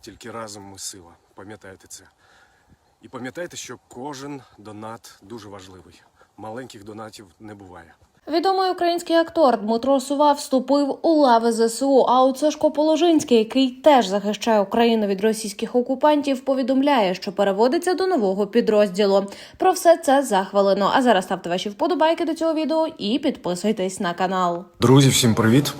Тільки разом ми сила. Пам'ятайте це. І пам'ятайте, що кожен донат дуже важливий. Маленьких донатів не буває. Відомий український актор Дмитро Сува вступив у лави ЗСУ. А от Сашко Положинський, який теж захищає Україну від російських окупантів, повідомляє, що переводиться до нового підрозділу. Про все це за хвилину. А зараз ставте ваші вподобайки до цього відео і підписуйтесь на канал. Друзі, всім привіт.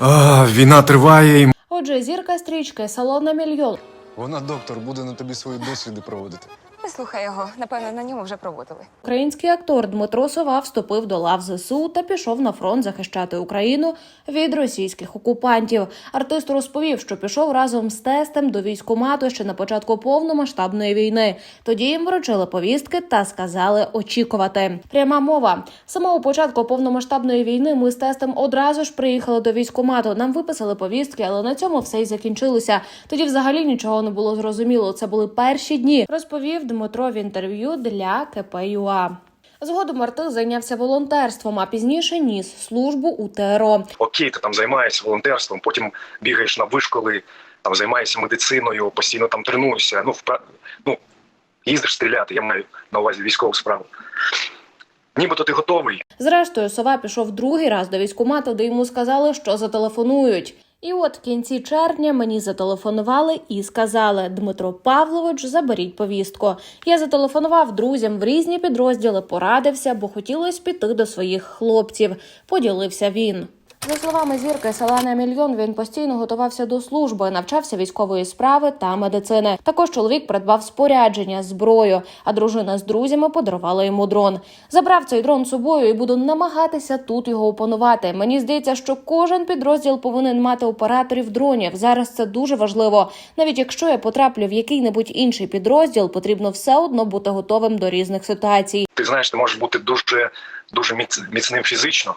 А, війна триває і. Отже, зірка стрічки салон на мільйон. Вона доктор буде на тобі свої досліди проводити. Не слухай його, напевно, на ньому вже проводили. Український актор Дмитро Сова вступив до лав ЗСУ та пішов на фронт захищати Україну від російських окупантів. Артист розповів, що пішов разом з тестем до військкомату ще на початку повномасштабної війни. Тоді їм вручили повістки та сказали очікувати. Пряма мова з самого початку повномасштабної війни. Ми з тестом одразу ж приїхали до військкомату. Нам виписали повістки, але на цьому все й закінчилося. Тоді взагалі нічого не було зрозуміло. Це були перші дні. Розповів Дмитро в інтерв'ю для КПЮА. Згодом артист зайнявся волонтерством, а пізніше ніс службу у ТРО. окей, ти там займаєшся волонтерством, потім бігаєш на вишколи, там займаєшся медициною, постійно там тренуєшся. Ну, впра... ну їздиш стріляти, я маю на увазі військову справу. Нібито ти готовий, Зрештою, сова пішов другий раз до військкомату, де йому сказали, що зателефонують. І от в кінці червня мені зателефонували і сказали: Дмитро Павлович, заберіть повістку. Я зателефонував друзям в різні підрозділи, порадився, бо хотілося піти до своїх хлопців. Поділився він. За словами зірки села на мільйон, він постійно готувався до служби, навчався військової справи та медицини. Також чоловік придбав спорядження, зброю, а дружина з друзями подарувала йому дрон. Забрав цей дрон з собою і буду намагатися тут його опанувати. Мені здається, що кожен підрозділ повинен мати операторів дронів. Зараз це дуже важливо. Навіть якщо я потраплю в який-небудь інший підрозділ, потрібно все одно бути готовим до різних ситуацій. ти знаєш, ти можеш бути дуже дуже міц... міцним фізично,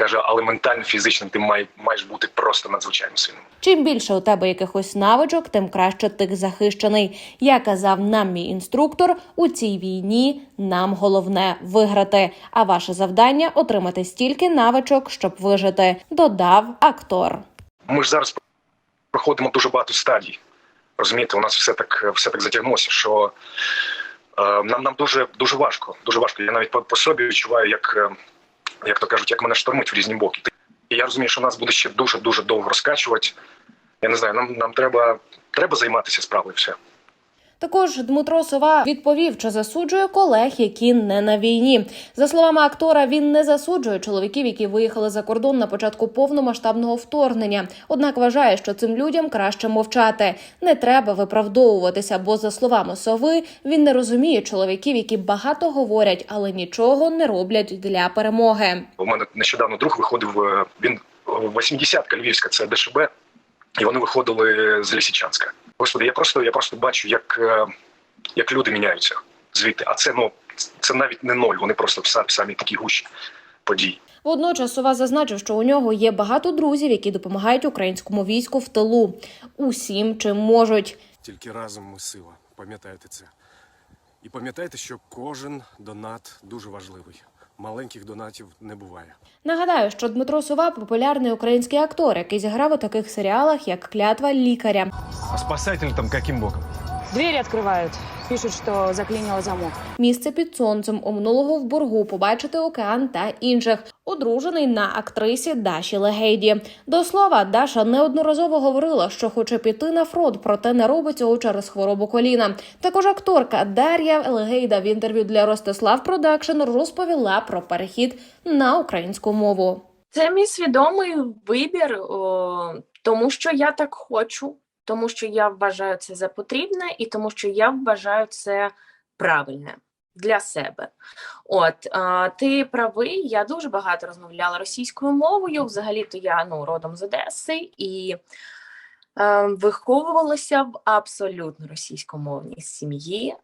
каже, але ментально фізично ти май... маєш бути просто надзвичайно сильним. Чим більше у тебе якихось навичок, тим краще ти захищений. Я казав нам мій інструктор, у цій війні нам головне виграти. А ваше завдання отримати стільки навичок, щоб вижити. Додав актор. Ми ж зараз проходимо дуже багато стадій. Розумієте, у нас все так все так затягнулося, що е, нам нам дуже дуже важко. Дуже важко. Я навіть по, по собі відчуваю, як, е, як то кажуть, як мене штормить в різні боки. І я розумію, що нас буде ще дуже дуже довго розкачувати. Я не знаю, нам нам треба, треба займатися справою. Все. Також Дмитро Сова відповів, що засуджує колег, які не на війні. За словами актора, він не засуджує чоловіків, які виїхали за кордон на початку повномасштабного вторгнення. Однак вважає, що цим людям краще мовчати. Не треба виправдовуватися, бо за словами сови він не розуміє чоловіків, які багато говорять, але нічого не роблять для перемоги. У мене нещодавно друг виходив. е, Він 80-ка Львівська, це ДШБ, і вони виходили з Лісічанська. Господи, я просто я просто бачу, як, е, як люди міняються звідти. А це ну це навіть не ноль. Вони просто в самі, самі такі гущі подій. Водночас Сова зазначив, що у нього є багато друзів, які допомагають українському війську в тилу усім, чим можуть. Тільки разом ми сила. Пам'ятайте це. І пам'ятайте, що кожен донат дуже важливий. Маленьких донатів не буває. Нагадаю, що Дмитро Сова популярний український актор, який зіграв у таких серіалах, як Клятва лікаря. А спасатель там каким боком? Двери открывают. Пишут, что заклинило замок. Місце під сонцем у минулого в боргу побачити океан та інших. Одружений на актрисі Даші Легейді. До слова, Даша неодноразово говорила, що хоче піти на фронт, проте не робить цього через хворобу коліна. Також акторка Дар'я Легейда в інтерв'ю для Ростислав Продакшн розповіла про перехід на українську мову. Це мій свідомий вибір, о, тому що я так хочу, тому що я вважаю це за потрібне, і тому що я вважаю це правильне для себе. От а, ти правий, я дуже багато розмовляла російською мовою. Взагалі-то я ну, родом з Одеси і е, виховувалася в абсолютно російськомовній сім'ї.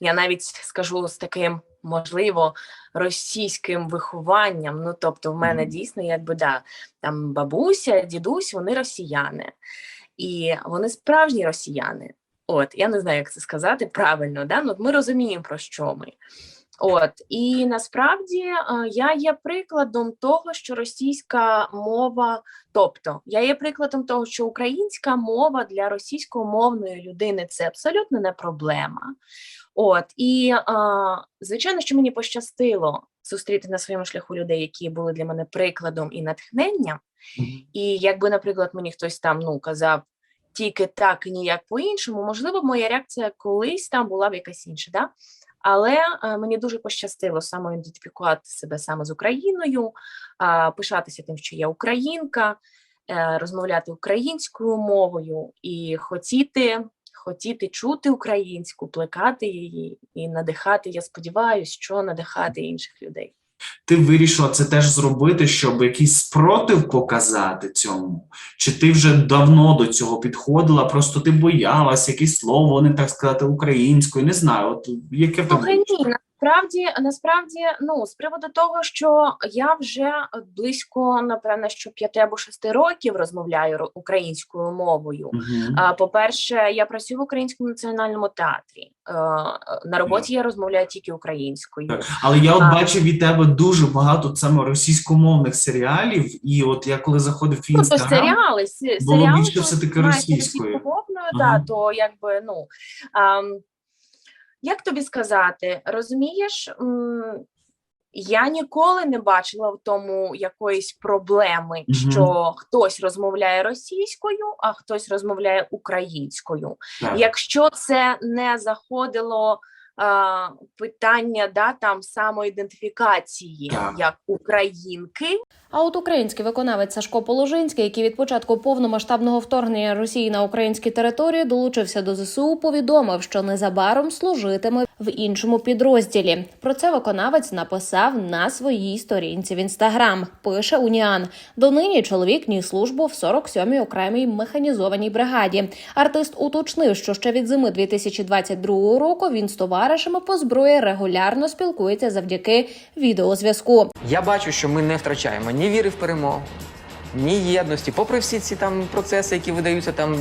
Я навіть скажу з таким, можливо, російським вихованням. Ну, тобто, в мене дійсно, якби да, там бабуся, дідусь, вони росіяни, і вони справжні росіяни. От, я не знаю, як це сказати правильно, да? ну, ми розуміємо, про що ми. От і насправді е, я є прикладом того, що російська мова, тобто я є прикладом того, що українська мова для російськомовної людини це абсолютно не проблема. От і е, звичайно, що мені пощастило зустріти на своєму шляху людей, які були для мене прикладом і натхненням. І якби, наприклад, мені хтось там ну казав тільки так і ніяк по-іншому, можливо, моя реакція колись там була б якась інша. Да? Але е, мені дуже пощастило самоідентифікувати себе саме з Україною, а, пишатися тим, що я українка, е, розмовляти українською мовою і хотіти, хотіти чути українську, плекати її і надихати. Я сподіваюся, що надихати інших людей. Ти вирішила це теж зробити, щоб якийсь спротив показати цьому? Чи ти вже давно до цього підходила? Просто ти боялась, якесь слово, не так сказати, українською? Не знаю, от яке Слухай, ні, насправді, насправді, ну з приводу того, що я вже близько, напевно, що п'яти або шести років розмовляю українською мовою. Мгм. А, По-перше, я працюю в українському національному театрі. Е, На роботі я розмовляю тільки українською. Так. Але я от А. бачив від тебе дуже багато саме російськомовних серіалів, і от я коли заходив в твій Ну, то серіали, се- було серіали більше все-таки мають російською. російськомовною, Ага. да, то якби ну. ам, як тобі сказати, розумієш, я ніколи не бачила в тому якоїсь проблеми, Мгм. що хтось розмовляє російською, а хтось розмовляє українською. Yeah. Якщо це не заходило питання да, там самоідентифікації Так. як українки, А от український виконавець Сашко Положинський, який від початку повномасштабного вторгнення Росії на українські території долучився до ЗСУ, повідомив, що незабаром служитиме в іншому підрозділі. Про це виконавець написав на своїй сторінці в інстаграм. Пише Уніан. Донині чоловік ніс службу в 47-й окремій механізованій бригаді. Артист уточнив, що ще від зими 2022 року він з товаришами по зброї регулярно спілкується завдяки відеозв'язку. Я бачу, що ми не втрачаємо ні віри в перемогу, ні єдності, попри всі ці там процеси, які видаються там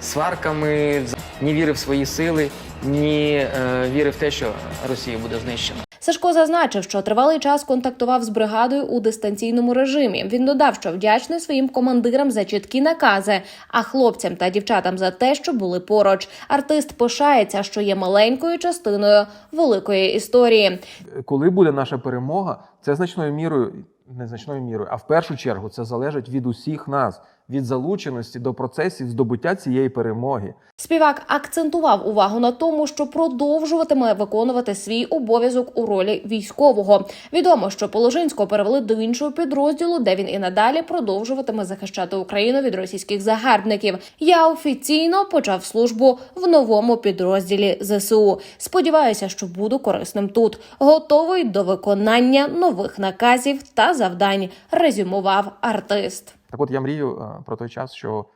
сварками, ні віри в свої сили, ні е, віри в те, що Росія буде знищена. Сашко зазначив, що тривалий час контактував з бригадою у дистанційному режимі. Він додав, що вдячний своїм командирам за чіткі накази, а хлопцям та дівчатам за те, що були поруч. Артист пишається, що є маленькою частиною великої історії. коли буде наша перемога, це значною мірою, не значною мірою, а в першу чергу це залежить від усіх нас, від залученості до процесів здобуття цієї перемоги. Співак акцентував увагу на тому, що продовжуватиме виконувати свій обов'язок у ролі військового. Відомо, що Положинського перевели до іншого підрозділу, де він і надалі продовжуватиме захищати Україну від російських загарбників. Я офіційно почав службу в новому підрозділі ЗСУ. Сподіваюся, що буду корисним тут. Готовий до виконання нових наказів та завдань. Резюмував артист. Так от я мрію е, про той час, що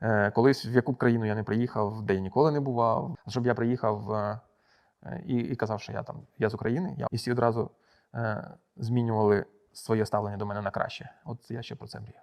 е, колись в яку б країну я не приїхав, де я ніколи не бував, щоб я приїхав е, і, і казав, що я там я з України, я, і всі одразу змінювали своє ставлення до мене на краще. От я ще про це мрію.